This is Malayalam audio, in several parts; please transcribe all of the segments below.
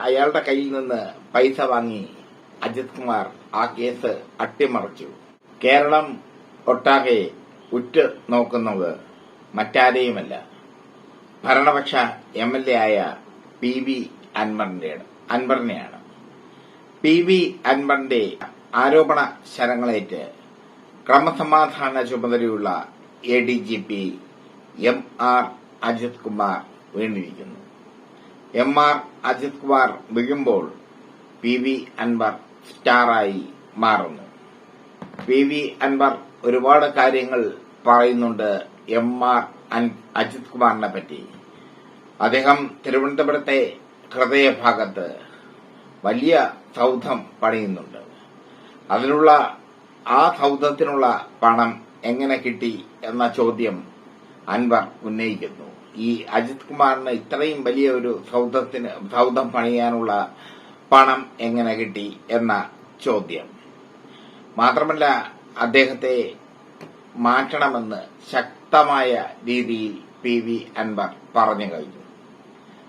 അയാളുടെ കയ്യിൽ നിന്ന് പൈസ വാങ്ങി അജിത് കുമാർ ആ കേസ് അട്ടിമറിച്ചു. കേരളം ഒട്ടാകെ ഉറ്റു നോക്കുന്നത് മറ്റാരെയുമല്ല. ഭരണപക്ഷ എം എൽ എ ആയ പി വി അൻവറിന്റെയാണ് അൻവറിനെയാണ്. പി വി അൻവറിന്റെ ആരോപണ ശരങ്ങളേറ്റ് ക്രമസമാധാന ചുമതലയുള്ള A D G P M R Ajith Kumar വീണിരിക്കുന്നു. M R Ajith Kumar വീഴുമ്പോൾ പി വി അൻവർ സ്റ്റാറായി മാറുന്നു. പി വി അൻവർ ഒരുപാട് കാര്യങ്ങൾ പറയുന്നുണ്ട് എം ആർ അജിത് കുമാറിനെ പറ്റി. അദ്ദേഹം തിരുവനന്തപുരത്തെ ഹൃദയഭാഗത്ത് വലിയ സൗധം പണിയുന്നുണ്ട്. അതിനുള്ള ആ സൗധത്തിനുള്ള പണം എങ്ങനെ കിട്ടി എന്ന ചോദ്യം അൻവർ ഉന്നയിക്കുന്നു. ഈ അജിത് കുമാറിന് ഇത്രയും വലിയ ഒരു സൗധത്തിന് സൗധം പണിയാനുള്ള പണം എങ്ങനെ കിട്ടി എന്ന ചോദ്യം. മാത്രമല്ല അദ്ദേഹത്തെ മാറ്റണമെന്ന് ശക്തമായ രീതിയിൽ പി വി അൻവർ പറഞ്ഞു കഴിഞ്ഞു.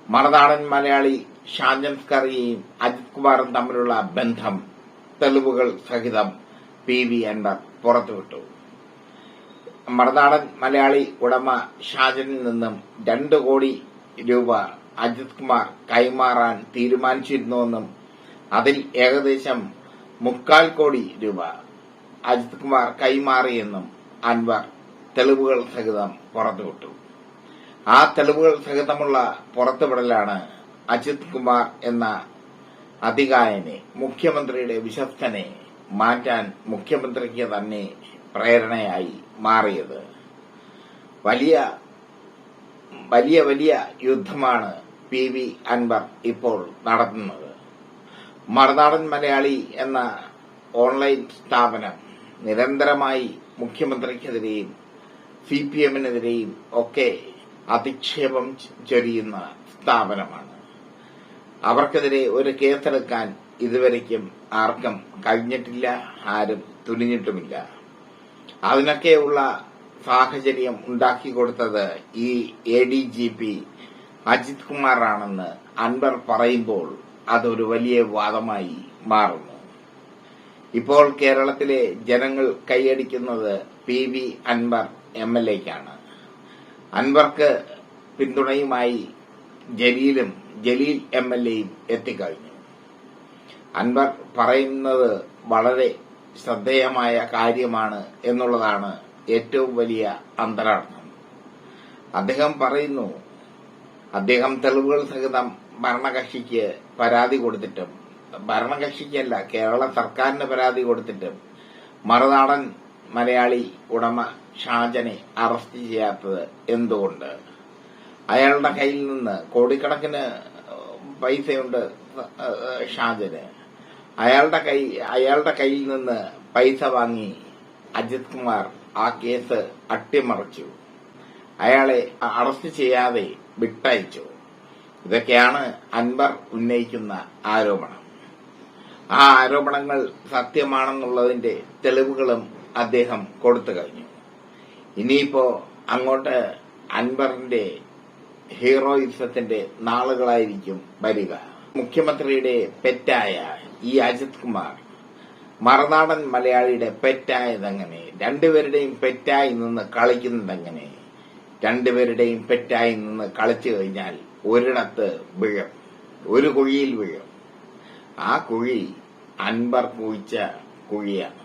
മറുനാടൻ മലയാളി ഷാജൻ സ്കറിയയും അജിത് കുമാറും തമ്മിലുള്ള ബന്ധം തെളിവുകൾ സഹിതം പി വി അൻവർ പുറത്തുവിട്ടു. മറുനാടൻ മലയാളി ഉടമ ഷാജനിൽ നിന്നും രണ്ട് കോടി രൂപ അജിത് കുമാർ കൈമാറാൻ തീരുമാനിച്ചിരുന്നുവെന്നും അതിൽ ഏകദേശം മുക്കാൽ കോടി രൂപ അജിത് കുമാർ കൈമാറിയെന്നും അൻവർ തെളിവുകൾ സഹിതം പുറത്തുവിട്ടു. ആ തെളിവുകൾ സഹിതമുള്ള പുറത്തുവിടലാണ് അജിത് കുമാർ എന്ന അധികായനെ മുഖ്യമന്ത്രിയുടെ വിശ്വസ്തനെ മാറ്റാൻ മുഖ്യമന്ത്രിക്ക് തന്നെ പ്രേരണയായി മാറിയത്. വലിയ വലിയ വലിയ യുദ്ധമാണ് പി വി അൻവർ ഇപ്പോൾ നടത്തുന്നത്. മറുനാടൻ മലയാളി എന്ന ഓൺലൈൻ സ്ഥാപനം നിരന്തരമായി മുഖ്യമന്ത്രിക്കെതിരെയും സി പി എമ്മിനെതിരെയും ഒക്കെ അധിക്ഷേപം ചൊരിയുന്ന സ്ഥാപനമാണ്. അവർക്കെതിരെ ഒരു കേസെടുക്കാൻ ഇതുവരയ്ക്കും ആർക്കും കഴിഞ്ഞിട്ടില്ല ആരും തുനിഞ്ഞിട്ടുമില്ല. അതിനൊക്കെയുള്ള സാഹചര്യം ഉണ്ടാക്കി കൊടുത്തത് ഈ A D G P Ajith കുമാറാണെന്ന് Anwar പറയുമ്പോൾ അതൊരു വലിയ വാദമായി മാറുന്നു. ഇപ്പോൾ കേരളത്തിലെ ജനങ്ങൾ കൈയടിക്കുന്നത് P V Anvar M L എക്കാണ്. അൻവർക്ക് പിന്തുണയുമായി ജലീലും ജലീൽ എം എൽ എയും എത്തിക്കഴിഞ്ഞു. അൻവർ പറയുന്നത് വളരെ ശ്രദ്ധേയമായ കാര്യമാണ് എന്നുള്ളതാണ് ഏറ്റവും വലിയ അന്തരാർത്ഥം. അദ്ദേഹം പറയുന്നു അദ്ദേഹം തെളിവുകൾ സഹിതം ഭരണകക്ഷിക്ക് പരാതി കൊടുത്തിട്ടും ഭരണകക്ഷിക്കല്ല കേരള സർക്കാരിന് പരാതി കൊടുത്തിട്ടും മറുനാടൻ മലയാളി ഉടമ ഷാജനെ അറസ്റ്റ് ചെയ്യാത്തത് എന്തുകൊണ്ട്? അയാളുടെ കയ്യിൽ നിന്ന് കോടിക്കണക്കിന് പൈസയുണ്ട് ഷാജന്. അയാളുടെ കൈ അയാളുടെ കയ്യിൽ നിന്ന് പൈസ വാങ്ങി അജിത് കുമാർ ആ കേസ് അട്ടിമറിച്ചു. അയാളെ അറസ്റ്റ് ചെയ്യാതെ വിട്ടയച്ചു. ഇതൊക്കെയാണ് അൻവർ ഉന്നയിക്കുന്ന ആരോപണം. ആ ആരോപണങ്ങൾ സത്യമാണെന്നുള്ളതിന്റെ തെളിവുകളും അദ്ദേഹം കൊടുത്തു കഴിഞ്ഞു. ഇനിയിപ്പോ അങ്ങോട്ട് അൻവറിന്റെ ഹീറോയിസത്തിന്റെ നാളുകളായിരിക്കും വരിക. മുഖ്യമന്ത്രിയുടെ പെറ്റായ ഈ അജിത് കുമാർ മറുനാടൻ മലയാളിയുടെ പെറ്റായതെങ്ങനെ രണ്ടുപേരുടെയും പെറ്റായി നിന്ന് കളിക്കുന്നതെങ്ങനെ രണ്ടുപേരുടെയും പെറ്റായി നിന്ന് കളിച്ചു കഴിഞ്ഞാൽ ഒരിടത്ത് വീഴും ഒരു കുഴിയിൽ വീഴും. ആ കുഴി അൻപർ കുഴിച്ച കുഴിയാണ്.